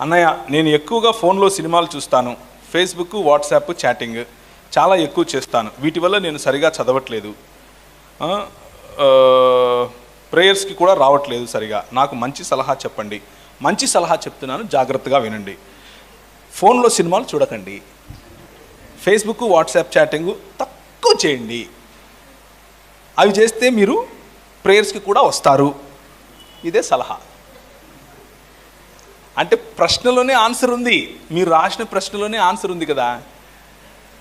అన్నయ్య నేను ఎక్కువగా ఫోన్లో సినిమాలు చూస్తాను. ఫేస్బుక్ వాట్సాప్ చాటింగ్ చాలా ఎక్కువ చేస్తాను. వీటి వల్ల నేను సరిగా చదవట్లేదు. ప్రేయర్స్కి కూడా రావట్లేదు సరిగా. నాకు మంచి సలహా చెప్పండి. మంచి సలహా చెప్తున్నాను జాగ్రత్తగా వినండి. ఫోన్లో సినిమాలు చూడకండి. ఫేస్బుక్ వాట్సాప్ చాటింగ్ తక్కువ చేయండి. అవి చేస్తే మీరు ప్రేయర్స్కి కూడా వస్తారు. ఇదే సలహా. అంటే ప్రశ్నలోనే ఆన్సర్ ఉంది. మీరు రాసిన ప్రశ్నలోనే ఆన్సర్ ఉంది కదా.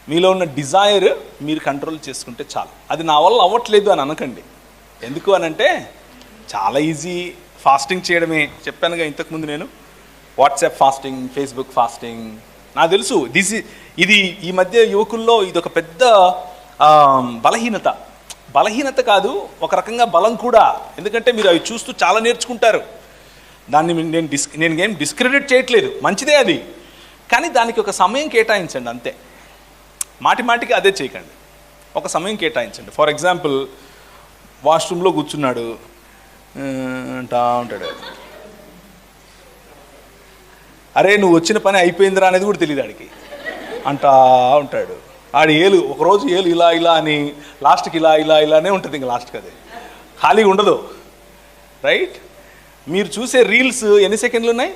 మీలో ఉన్న డిజైర్ మీరు కంట్రోల్ చేసుకుంటే చాలు. అది నా వల్ల అవ్వట్లేదు అని అనకండి. ఎందుకు అని అంటే చాలా ఈజీ ఫాస్టింగ్ చేయడమే. చెప్పానుగా ఇంతకుముందు నేను. WhatsApp fasting Facebook fasting. నాకు తెలుసు దిస్ ఇది ఈ మధ్య యువకుల్లో ఇది ఒక పెద్ద బలహీనత. బలహీనత కాదు ఒక రకంగా బలం కూడా. ఎందుకంటే మీరు అవి చూస్తూ చాలా నేర్చుకుంటారు. దాన్ని నేను డిస్ నేను ఏం డిస్క్రెడిట్ చేయట్లేదు. మంచిదే అది. కానీ దానికి ఒక సమయం కేటాయించండి అంతే. మాటి మాటికి అదే చేయకండి. ఒక సమయం కేటాయించండి. ఫర్ ఎగ్జాంపుల్ వాష్రూమ్లో కూర్చున్నాడు అంటా ఉంటాడు. అరే నువ్వు వచ్చిన పని అయిపోయిందిరా అనేది కూడా తెలియదు ఆడికి. అంటా ఉంటాడు. ఆడి ఏలు ఒకరోజు ఏలు ఇలా ఇలా అని లాస్ట్కి ఇలా ఇలా ఇలానే ఉంటుంది ఇంకా లాస్ట్కి అది. ఖాళీగా ఉండదు. రైట్ మీరు చూసే రీల్స్ ఎన్ని సెకండ్లు ఉన్నాయి?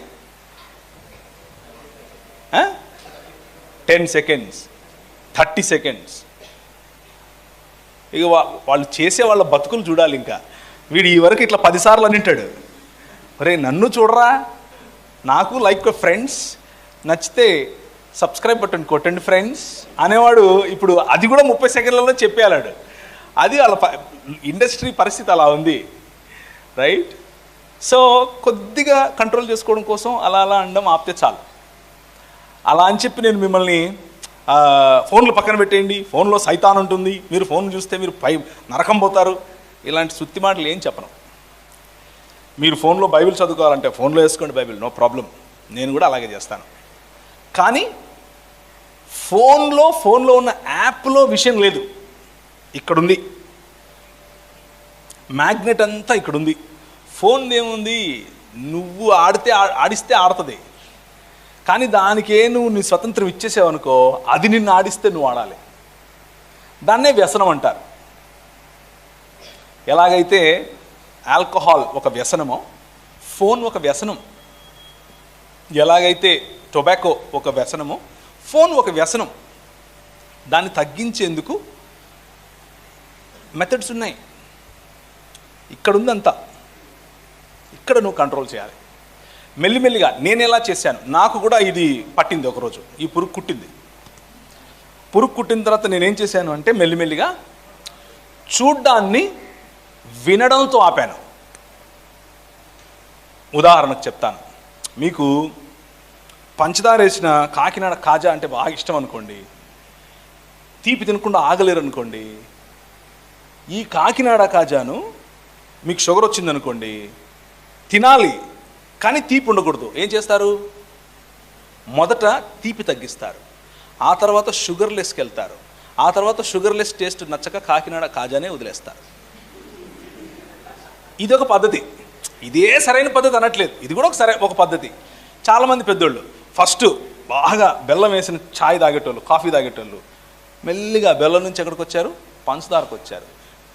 టెన్ సెకండ్స్ థర్టీ సెకండ్స్ ఇక వాళ్ళు చేసే వాళ్ళ బతుకులు చూడాలి ఇంకా. వీడు ఈ వరకు ఇట్లా పదిసార్లు అనింటాడు ఒరే నన్ను చూడరా? నాకు లైక్ ఫ్రెండ్స్ నచ్చితే సబ్స్క్రైబ్ బటన్ కొట్టండి ఫ్రెండ్స్ అనేవాడు ఇప్పుడు అది కూడా ముప్పై సెకండ్లలో చెప్పేయాలాడు. అది వాళ్ళ ఇండస్ట్రీ పరిస్థితి అలా ఉంది. రైట్? సో కొద్దిగా కంట్రోల్ చేసుకోవడం కోసం అలా అలా అనడం ఆపితే చాలు. అలా అని చెప్పి నేను మిమ్మల్ని ఫోన్లు పక్కన పెట్టేయండి. ఫోన్లో సైతాన్ ఉంటుంది. మీరు ఫోన్ చూస్తే మీరు పై నరకం పోతారు. ఇలాంటి సుత్తి మాటలు ఏం చెప్పను. మీరు ఫోన్లో బైబిల్ చదువుకోవాలంటే ఫోన్లో వేసుకోండి బైబిల్ నో ప్రాబ్లం. నేను కూడా అలాగే చేస్తాను. కానీ ఫోన్లో ఫోన్లో ఉన్న యాప్లో విషయం లేదు. ఇక్కడుంది. మ్యాగ్నెట్ అంతా ఇక్కడ ఉంది ఫోన్ ఏముంది నువ్వు ఆడితే ఆడిస్తే ఆడుతుంది. కానీ దానికే నువ్వు నీ స్వతంత్రం ఇచ్చేసావనుకో అది నిన్ను ఆడిస్తే నువ్వు ఆడాలి. దాన్నే వ్యసనం అంటారు. ఎలాగైతే ఆల్కహాల్ ఒక వ్యసనమో ఫోన్ ఒక వ్యసనం. ఎలాగైతే టొబాకో ఒక వ్యసనమో ఫోన్ ఒక వ్యసనం. దాన్ని తగ్గించేందుకు మెథడ్స్ ఉన్నాయి. ఇక్కడ ఉందంతా ఇక్కడ నువ్వు కంట్రోల్ చేయాలి. మెల్లిమెల్లిగా నేను ఎలా చేశాను? నాకు కూడా ఇది పట్టింది ఒకరోజు. ఈ పురుగు కుట్టింది. పురుగు కుట్టిన తర్వాత నేనేం చేశాను అంటే మెల్లిమెల్లిగా చూడ్డాన్ని వినడంతో ఆపాను. ఉదాహరణకు చెప్తాను. మీకు పంచదార వేసిన కాకినాడ కాజా అంటే బాగా ఇష్టం అనుకోండి. తీపి తినకుండా ఆగలేరు అనుకోండి ఈ కాకినాడ కాజాను మీకు షుగర్ వచ్చిందనుకోండి తినాలి కానీ తీపి ఉండకూడదు. ఏం చేస్తారు? మొదట తీపి తగ్గిస్తారు. ఆ తర్వాత షుగర్లెస్కి వెళ్తారు. ఆ తర్వాత షుగర్లెస్ టేస్ట్ నచ్చక కాకినాడ కాజానే వదిలేస్తారు. ఇది ఒక పద్ధతి. ఇదే సరైన పద్ధతి అనట్లేదు. ఇది కూడా ఒక సరే ఒక పద్ధతి. చాలామంది పెద్దోళ్ళు ఫస్ట్ బాగా బెల్లం వేసిన ఛాయ్ తాగేటోళ్ళు కాఫీ తాగేటోళ్ళు మెల్లిగా బెల్లం నుంచి ఎక్కడికి వచ్చారు పంచదారకు వచ్చారు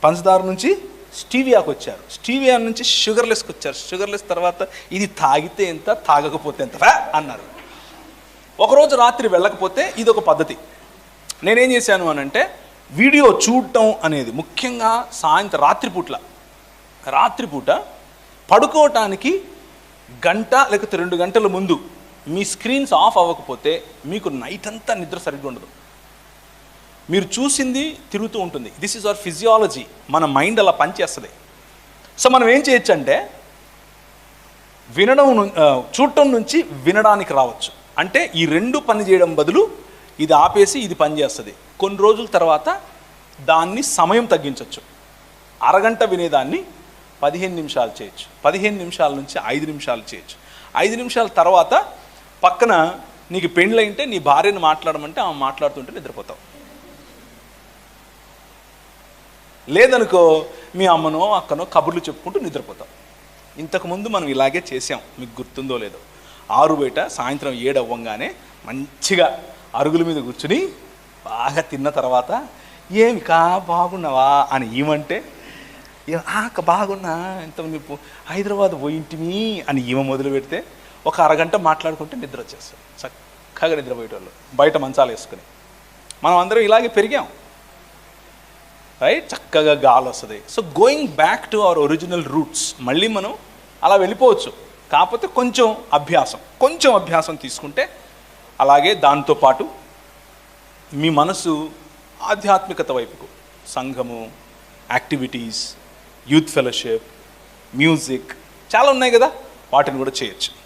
పంచదార నుంచి స్టీవియాకి వచ్చారు. స్టీవియా నుంచి షుగర్లెస్కి వచ్చారు. షుగర్లెస్ తర్వాత ఇది తాగితే ఎంత తాగకపోతే ఎంత? అన్నారు. ఒకరోజు రాత్రి వెళ్ళకపోతే ఇది ఒక పద్ధతి. నేనేం చేశాను అని అంటే వీడియో చూడటం అనేది ముఖ్యంగా సాయంత్రం రాత్రిపూట్ల. రాత్రిపూట పడుకోవటానికి గంట లేకపోతే రెండు గంటల ముందు మీ స్క్రీన్స్ ఆఫ్ అవ్వకపోతే మీకు నైట్ అంతా నిద్ర సరిగ్గా ఉండదు. మీరు చూసింది తిరుగుతూ ఉంటుంది. దిస్ ఈజ్ అవర్ ఫిజియాలజీ మన మైండ్ అలా పనిచేస్తుంది. సో మనం ఏం చేయొచ్చు అంటే వినడం ను- చూడటం నుంచి వినడానికి రావచ్చు. అంటే ఈ రెండు పని చేయడం బదులు ఇది ఆపేసి ఇది పనిచేస్తుంది కొన్ని రోజుల తర్వాత దాన్ని సమయం తగ్గించవచ్చు అరగంట వినేదాన్ని పదిహేను నిమిషాలు చేయొచ్చు. పదిహేను నిమిషాల నుంచి ఐదు నిమిషాలు చేయొచ్చు. ఐదు నిమిషాల తర్వాత పక్కన నీకు పెండ్లైంటే నీ భార్యను మాట్లాడమంటే ఆమె మాట్లాడుతుంటే నిద్రపోతావు. లేదనుకో మీ అమ్మనో అక్కనో కబుర్లు చెప్పుకుంటూ నిద్రపోతాం. ఇంతకుముందు మనం ఇలాగే చేసాం మీకు గుర్తుందో లేదో. ఆరు బయట సాయంత్రం ఏడు అవ్వంగానే మంచిగా అరుగుల మీద కూర్చుని బాగా తిన్న తర్వాత ఏమి కా బాగున్నావా? అని ఈమంటే ఆక ఆ, బాగున్నా. ఇంత మీకు హైదరాబాద్ పోయింటిమి అని ఈమె మొదలు పెడితే ఒక అరగంట మాట్లాడుకుంటే నిద్ర వచ్చేస్తాం చక్కగా నిద్రపోయేటోళ్ళు. బయట మంచాలు వేసుకుని. మనం అందరం ఇలాగే పెరిగాం. రైట్ చక్కగా గాలి వస్తుంది so going back to our original roots మళ్ళీ మనం అలా వెళ్ళిపోవచ్చు. కాకపోతే కొంచెం అభ్యాసం కొంచెం అభ్యాసం తీసుకుంటే అలాగే దాంతోపాటు మీ మనసు ఆధ్యాత్మికత వైపుకు సంఘము యాక్టివిటీస్ యూత్ ఫెలోషిప్ మ్యూజిక్ చాలా ఉన్నాయి కదా? వాటిని కూడా చేయొచ్చు.